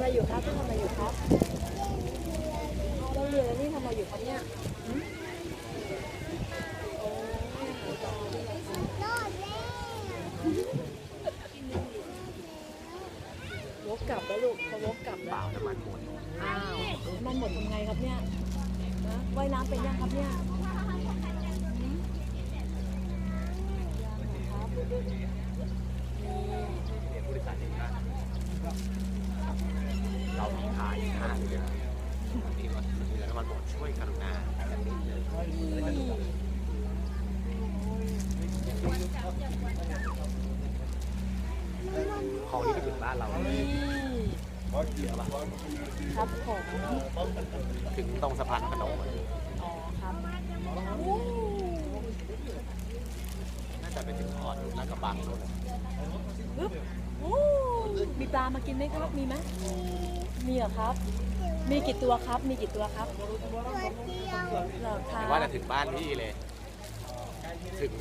อะไรอยู่ครับทำอะไรอยู่ครับเราเรียนแล้วนี่ทำอะไรอยู่ครับเนี่ยหืมโอ้ยวกกลับแล้วลูกเขาวกกลับเปแล้ล่าวน้ำมันหมดอ้าวมันหมดทำไงครับเนี่ยนะว่ายน้ำเป็นยังครับเนี่ยยังครับ เรามีขายห้าเดือนนี่ว่าเดือนน้ำมันหมดช่วยกรุณาของที่ไปถึงบ้านเรานี่เยอะป่ะครับผมถึงตรงสะพานพนมอ๋อครับน่าจะไปถึงพอร์ตแล้วก็บางนู่นปึ๊บมีปลามากินไหมครับ มีไหม เหรอครับ มีกี่ตัวครับ มีกี่ตัวครับเหรอครัแต่บว่าจะถึงบ้านพี่เลย ถึง